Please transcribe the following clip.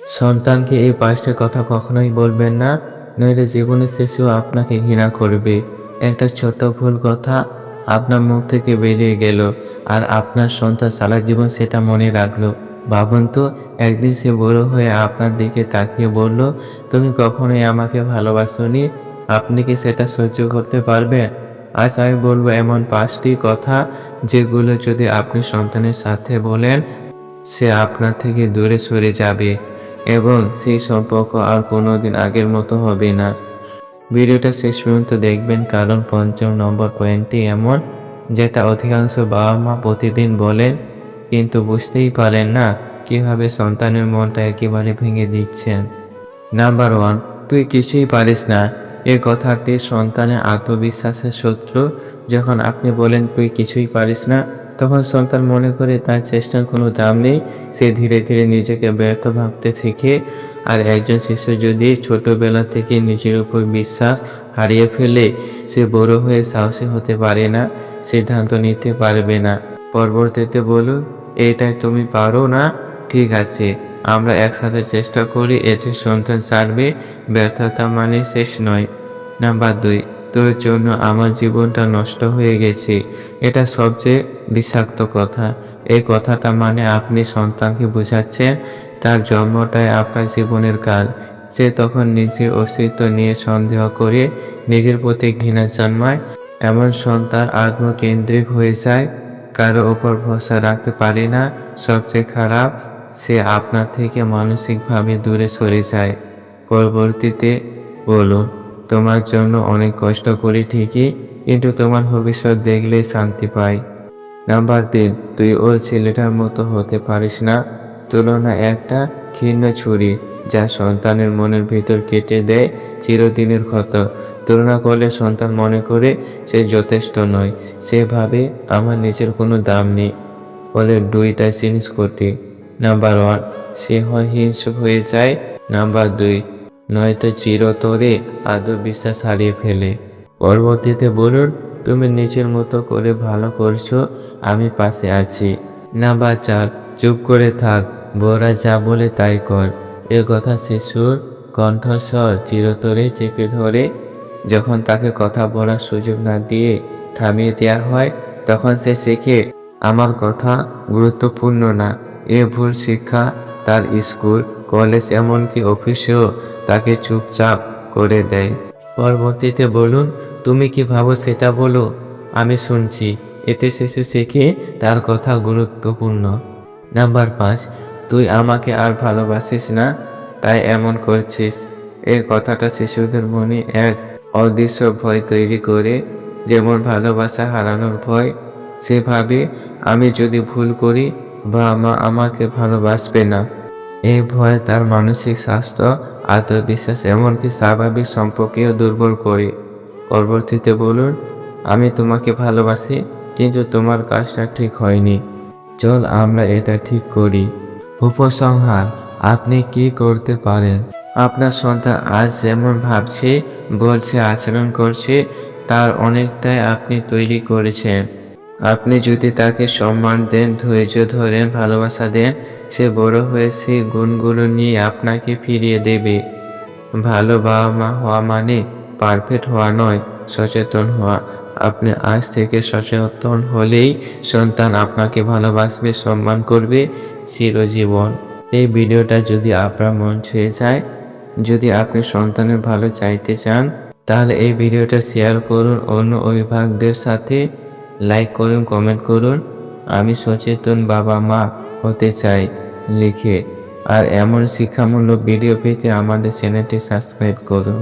সন্তানকে এই পাঁচটা কথা কখনোই বলবেন না, নইলে জীবনের শেষেও আপনাকে ঘৃণা করবে। একটা ছোট ভুল কথা আপনার মুখ থেকে বেরিয়ে গেল, আর আপনার সন্তান সারা জীবন সেটা মনে রাখল। ভাবুন তো, একদিন সে বড় হয়ে আপনার দিকে তাকিয়ে বলল, তুমি কখনোই আমাকে ভালোবাসোনি, আপনি কি সেটা সহ্য করতে পারবেন? আজ আমি বলব এমন পাঁচটি কথা যেগুলো যদি আপনি সন্তানের সাথে বলেন, সে আপনার থেকে দূরে সরে যাবে। এবং সেই সম্পর্ক আর কোনোদিন আগের মতো হবে না। ভিডিওটা শেষ পর্যন্ত দেখবেন কারণ পঞ্চম নম্বর পয়েন্টটি এমন, যেটা অধিকাংশ বাবা মা প্রতিদিন বলেন, কিন্তু বুঝতেই পারেন না কীভাবে সন্তানের মনটা একেবারে ভেঙে দিচ্ছেন। নাম্বার ওয়ান, তুই কিছুই পারিস না। এ কথাটি সন্তানের আত্মবিশ্বাসের শত্রু, যখন আপনি বলেন, তুই কিছুই পারিস না তখন সন্তান মনে করে তার চেষ্টার কোনো দাম নেই। সে ধীরে ধীরে নিজেকে ব্যর্থ ভাবতে শিখে। আর একজন শিশু যদি ছোটবেলা থেকে নিজের উপর বিশ্বাস হারিয়ে ফেলে, সে বড় হয়ে সাহসী হতে পারে না, সিদ্ধান্ত নিতে পারবে না। পরবর্তীতে বলুন এটাই তুমি পারো না? ঠিক আছে, আমরা একসাথে চেষ্টা করি, এতে সন্তান ছাড়বে, ব্যর্থতা মানে শেষ নয়। নাম্বার দুই, তোর জন্য আমার জীবনটা নষ্ট হয়ে গেছে। এটা সবচেয়ে বিষাক্ত কথা। এই কথাটা মানে আপনি সন্তানকে বোঝাচ্ছেন, তার জন্মটাই আপনার জীবনের কাল। সে তখন নিজের অস্তিত্ব নিয়ে সন্দেহ করে নিজের প্রতি ঘৃণা জন্মায়। এমন সন্তান আত্মকেন্দ্রিক হয়ে যায়, কারও ওপর ভরসা রাখতে পারে না। সবচেয়ে খারাপ, সে আপনার থেকে মানসিকভাবে দূরে সরে যায়। পরবর্তীতে বলুন, তোমার জন্য অনেক কষ্ট করি ঠিকই, কিন্তু তোমার ভবিষ্যৎ দেখলেই শান্তি পাই। নাম্বার তিন, তুই ওর ছেলেটার মতো হতে পারিস না। তুলনা একটা ক্ষীণ ছুরি যা সন্তানের মনের ভিতর কেটে দেয় চিরদিনের ক্ষত। তুলনা করলে সন্তান মনে করে সে যথেষ্ট নয়, সে ভাবে, আমার নিজের কোনো দাম নেই বলে দুইটা জিনিস করতে। নাম্বার ওয়ান, সে হয় হিংস্র হয়ে যায়। নাম্বার দুই, নয়তো চিরতরে আত্মবিশ্বাস হারিয়ে ফেলে। পরবর্তীতে বলুন তুমি নিজের মতো করে ভালো করছ, আমি পাশে আছি। নাম্বার চার চুপ করে থাক বড়রা যা বলে তাই কর। এ কথা শিশুর কণ্ঠস্বর চিরতরে চেপে ধরে, যখন তাকে কথা বলার সুযোগ না দিয়ে থামিয়ে দেওয়া হয়, তখন সে শেখে, আমার কথা গুরুত্বপূর্ণ না। এ ভুল শিক্ষা তার স্কুল, কলেজ, এমনকি অফিসেও তাকে চুপচাপ করে দেয়। পরবর্তীতে বলুন তুমি কি ভাবো সেটা বলো? আমি শুনছি, এতে শিশু শেখে তার কথা গুরুত্বপূর্ণ। নাম্বার পাঁচ, তুই আমাকে আর ভালোবাসিস না? তাই এমন করছিস। এই কথাটা শিশুদের মনে এক অদৃশ্য ভয় তৈরি করে, যেমন ভালোবাসা হারানোর ভয়। সে ভাবে আমি যদি ভুল করি বা মা আমাকে ভালোবাসবে না। এই ভয় তার মানসিক স্বাস্থ্য, আত্মবিশ্বাস, এমনকি স্বাভাবিক সম্পর্কেও দুর্বল করে। পরবর্তীতে বলুন, আমি তোমাকে ভালোবাসি, কিন্তু তোমার কাজটা ঠিক হয়নি। চল আমরা এটা ঠিক করি। উপসংহার, আপনি কি করতে পারেন? আপনার সন্তান আজ যেমন ভাবছে, বলছে, আচরণ করছে, তার অনেকটাই আপনি তৈরি করেছেন। আপনি যদি তাকে সম্মান দেন, ধৈর্য ধরেন, ভালোবাসা দেন, সে বড় হয়ে সেই গুণগুলো নিয়ে আপনাকে ফিরিয়ে দেবে। ভালো বাবা মা হওয়া মানে পারফেক্ট হওয়া নয়, সচেতন হওয়া। আপনি আজ থেকে সচেতন হলেই সন্তান আপনাকে ভালোবাসবে, সম্মান করবে চিরজীবন। এই ভিডিওটা যদি আপনার মন ছুঁয়ে যায়, যদি আপনি সন্তানের ভালো চাইতে চান, তাহলে এই ভিডিওটা শেয়ার করুন অন্য অভিভাবকদের সাথে, লাইক করুন, কমেন্ট করুন। আমি সচেতন বাবা মা হতে চাই লিখে। আর এমন শিক্ষামূলক ভিডিও পেতে আমাদের চ্যানেলটি সাবস্ক্রাইব করুন।